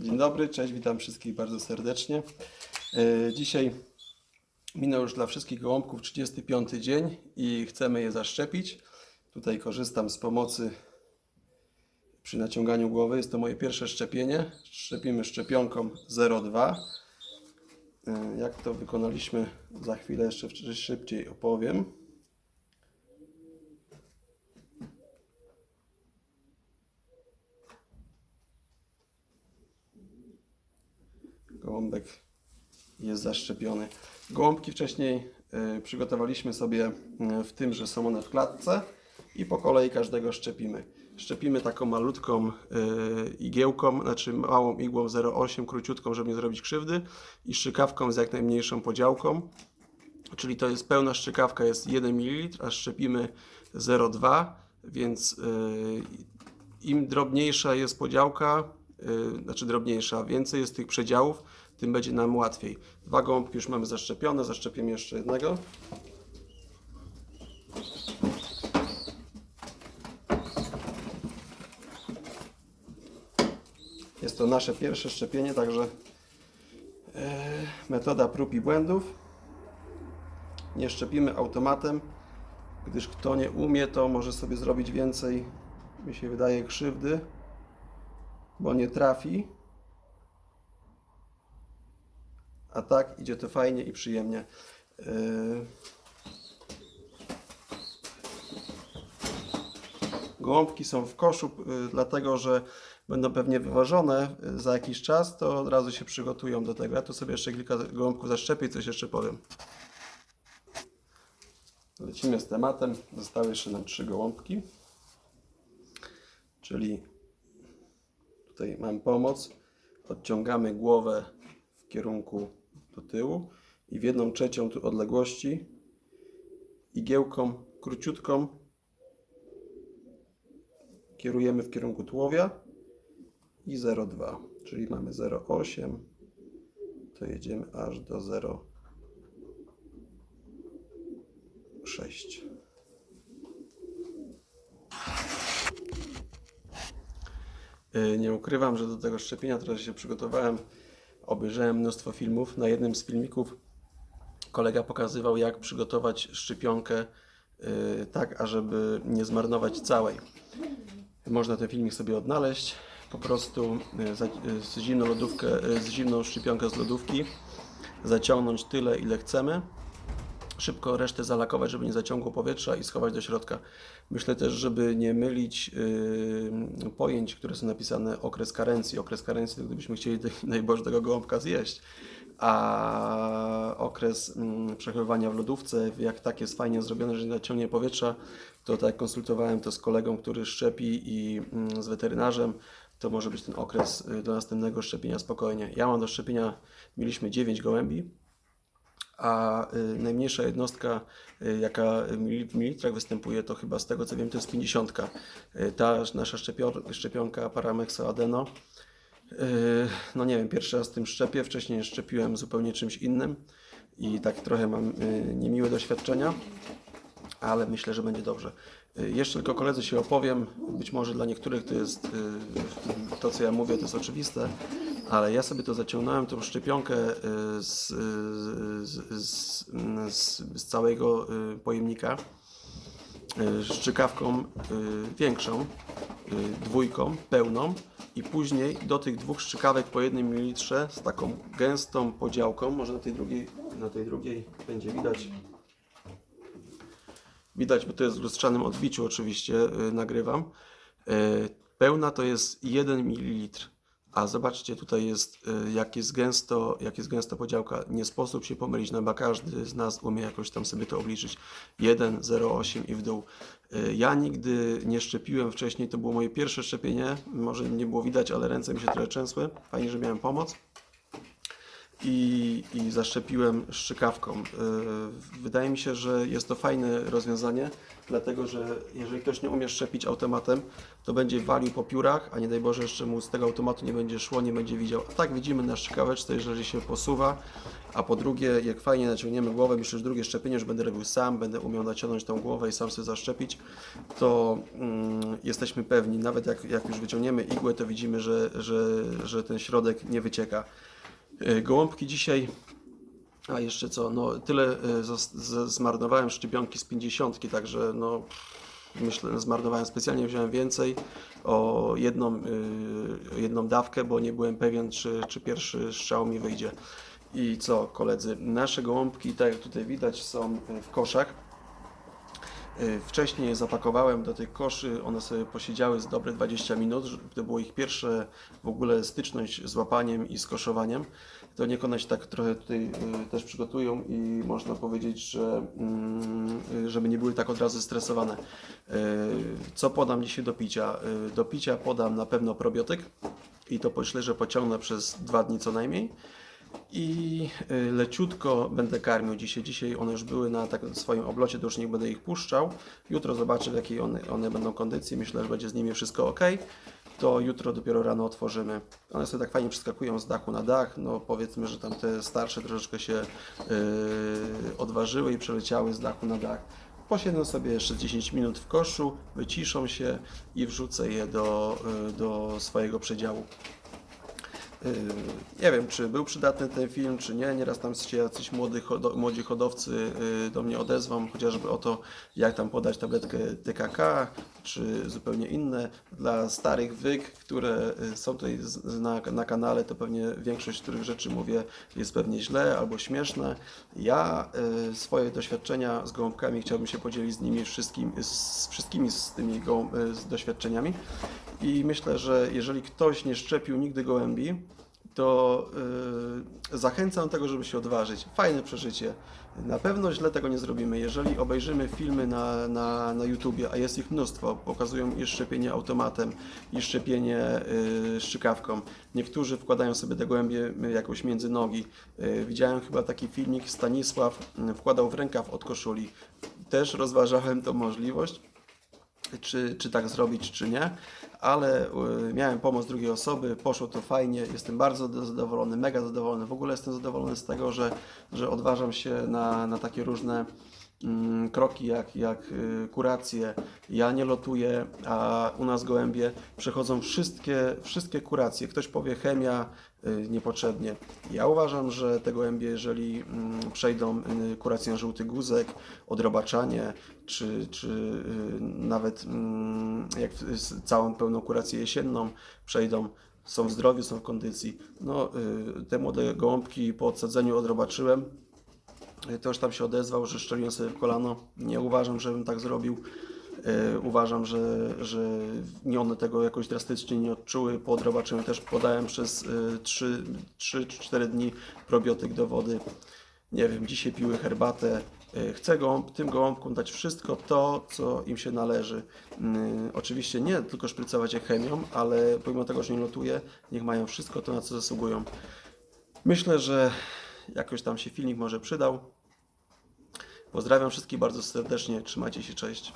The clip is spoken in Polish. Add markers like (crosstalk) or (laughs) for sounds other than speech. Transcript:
Dzień dobry, cześć, witam wszystkich bardzo serdecznie. E, Dzisiaj minął już dla wszystkich gołąbków 35 dzień i chcemy je zaszczepić. Tutaj korzystam z pomocy przy naciąganiu głowy. Jest to moje pierwsze szczepienie. Szczepimy szczepionką 02. E, Jak to wykonaliśmy, za chwilę jeszcze szybciej opowiem. Gołąbek jest zaszczepiony. Gołąbki wcześniej y, przygotowaliśmy sobie y, w tym, że są one w klatce i po kolei każdego szczepimy. Szczepimy taką malutką y, igiełką, znaczy małą igłą 0,8, króciutką, żeby nie zrobić krzywdy i szczykawką z jak najmniejszą podziałką. Czyli to jest pełna szczykawka, jest 1 ml, a szczepimy 0,2, więc im drobniejsza jest podziałka, znaczy drobniejsza, więcej jest tych przedziałów, tym będzie nam łatwiej. Dwa gołąbki już mamy zaszczepione, zaszczepimy jeszcze jednego. Jest to nasze pierwsze szczepienie, także e, metoda prób i błędów. Nie szczepimy automatem, gdyż kto nie umie, to może sobie zrobić więcej, mi się wydaje, krzywdy, bo nie trafi. A tak idzie to fajnie i przyjemnie. Yy, Gołąbki są w koszu, dlatego że będą pewnie wyważone yy, za jakiś czas, to od razu się przygotują do tego. Ja tu sobie jeszcze kilka gołąbków zaszczepię i coś jeszcze powiem. Lecimy z tematem. Zostały jeszcze nam trzy gołąbki. Czyli tutaj mam pomoc. Odciągamy głowę w kierunku tyłu i w jedną trzecią tu odległości igiełką króciutką kierujemy w kierunku tułowia i 0,2, czyli mamy 0,8 to jedziemy aż do 0,6 Yy, Nie ukrywam, że do tego szczepienia trochę się przygotowałem. Obejrzałem mnóstwo filmów. Na jednym z filmików kolega pokazywał, jak przygotować szczepionkę yy, tak, ażeby nie zmarnować całej. Można ten filmik sobie odnaleźć. Po prostu za- yy, z zimną lodówkę, yy, z zimną szczepionkę z lodówki zaciągnąć tyle, ile chcemy szybko resztę zalakować, żeby nie zaciągło powietrza i schować do środka. Myślę też, żeby nie mylić yy, pojęć, które są napisane okres karencji. Okres karencji gdybyśmy chcieli, daj (laughs) Boże, tego gołąbka zjeść, a okres mm, przechowywania w lodówce, jak tak jest fajnie zrobione, że nie zaciągnie powietrza, to tak konsultowałem to z kolegą, który szczepi i mm, z weterynarzem, to może być ten okres y, do następnego szczepienia spokojnie. Ja mam do szczepienia, mieliśmy 9 gołębi, a y, najmniejsza jednostka, y, jaka w mili- w mililitrach występuje, to chyba z tego co wiem, to jest 50. Y, Ta nasza szczepio- szczepionka Paramexo Adeno, no nie wiem, pierwszy raz tym szczepię, wcześniej szczepiłem zupełnie czymś innym i tak trochę mam niemiłe doświadczenia, ale myślę, że będzie dobrze. Jeszcze tylko koledzy się opowiem, być może dla niektórych to jest, to co ja mówię, to jest oczywiste, ale ja sobie to zaciągnąłem, tą szczepionkę y, z, z, z, z, całego y, pojemnika y, szczykawką większą, dwójką, pełną i później do tych dwóch szczykawek po jednym mililitrze z taką gęstą podziałką, może na tej drugiej, na tej drugiej będzie widać, Widać, bo to jest w lustrzanym odbiciu oczywiście nagrywam. Pełna to jest 1 ml. A zobaczcie, tutaj jest y, jak jest gęsto, jak jest gęsta podziałka. Nie sposób się pomylić, no chyba każdy z nas umie jakoś tam sobie to obliczyć. 1, 0,8 i w dół. Y, ja nigdy nie szczepiłem wcześniej, to było moje pierwsze szczepienie. Może nie było widać, ale ręce mi się trochę trzęsły. Fajnie, że miałem pomoc. I, i zaszczepiłem szczykawką. Yy, Wydaje mi się, że jest to fajne rozwiązanie, dlatego że jeżeli ktoś nie umie szczepić automatem, to będzie walił po piórach, a nie daj Boże jeszcze mu z tego automatu nie będzie szło, nie będzie widział. A tak widzimy na szczykaweczce, jeżeli się posuwa, a po drugie, jak fajnie naciągniemy głowę, myślę, że drugie szczepienie już będę robił sam, będę umiał naciągnąć tą głowę i sam sobie zaszczepić, to mm, jesteśmy pewni, nawet jak, jak już wyciągniemy igłę, to widzimy, że, że, że ten środek nie wycieka. Yy, Gołąbki dzisiaj a jeszcze co, no tyle z- zmarnowałem szczepionki z 50, także no myślę, zmarnowałem specjalnie, wziąłem więcej o jedną, y, jedną dawkę, bo nie byłem pewien, czy, czy pierwszy strzał mi wyjdzie. I co, koledzy, nasze gołąbki, tak jak tutaj widać, są w koszach. Y, Wcześniej je zapakowałem do tych koszy, one sobie posiedziały z dobre 20 minut. To było ich pierwsze w ogóle styczność z łapaniem i z koszowaniem. To się tak trochę tutaj y, też przygotują i można powiedzieć, że mm, y, żeby nie były tak od razu stresowane. Co podam dzisiaj do picia? Do picia podam na pewno probiotyk i to myślę, że pociągnę przez dwa dni co najmniej. I y, leciutko będę karmił dzisiaj. Dzisiaj one już były na takim swoim oblocie, to już nie będę ich puszczał. Jutro zobaczę w jakiej one, one będą kondycji. Myślę, że będzie z nimi wszystko ok. To jutro dopiero rano otworzymy. One sobie tak fajnie przeskakują z dachu na dach. No powiedzmy, że tam te starsze troszeczkę się yy, odważyły i przeleciały z dachu na dach. Posiedzą sobie jeszcze 10 minut w koszu, wyciszą się i wrzucę je do, yy, do swojego przedziału. Yy, Nie wiem, czy był przydatny ten film, czy nie. Nieraz tam się jacyś młody, młodzi hodowcy yy, do mnie odezwą, chociażby o to, jak tam podać tabletkę TKK, czy zupełnie inne. Dla starych wyk, które yy, są tutaj na, na kanale, to pewnie większość których rzeczy mówię jest pewnie źle albo śmieszne. Ja yy, swoje doświadczenia z gołąbkami chciałbym się podzielić z nimi wszystkim, z wszystkimi z tymi yy, z doświadczeniami. I myślę, że jeżeli ktoś nie szczepił nigdy gołębi, to yy, zachęcam do tego, żeby się odważyć. Fajne przeżycie. Na pewno źle tego nie zrobimy. Jeżeli obejrzymy filmy na, na, na YouTubie, a jest ich mnóstwo, pokazują i szczepienie automatem, i szczepienie yy, szczykawką. Niektórzy wkładają sobie te gołębie y, jakoś między nogi. Yy, widziałem chyba taki filmik, Stanisław yy, wkładał w rękaw od koszuli. Też rozważałem tą możliwość czy, czy tak zrobić, czy nie, ale y, miałem pomoc drugiej osoby, poszło to fajnie, jestem bardzo do- zadowolony, mega zadowolony. W ogóle jestem zadowolony z tego, że, że odważam się na, na takie różne kroki, jak, jak y, kuracje. Ja nie lotuję, a u nas gołębie przechodzą wszystkie, wszystkie kuracje. Ktoś powie chemia y, niepotrzebnie. Ja uważam, że te gołębie, jeżeli mm, przejdą y, kurację żółty guzek, odrobaczanie, czy, czy nawet mm, jak całą pełną kurację jesienną przejdą, są w zdrowiu, są w kondycji. No, te młode gołąbki po odsadzeniu odrobaczyłem. To już tam się odezwał, że szczeliłem sobie w kolano. Nie uważam, żebym tak zrobił. Y, Uważam, że, że nie one tego jakoś drastycznie nie odczuły. Po odrobaczeniu też podałem przez 3-4 dni probiotyk do wody. Nie wiem, dzisiaj piły herbatę. Chcę gołąb, tym gołąbkom dać wszystko to, co im się należy. Mm, Oczywiście nie tylko szprycować je chemią, ale pomimo tego, że nie lotuję, niech mają wszystko to, na co zasługują. Myślę, że jakoś tam się filmik może przydał. Pozdrawiam wszystkich bardzo serdecznie. Trzymajcie się, cześć.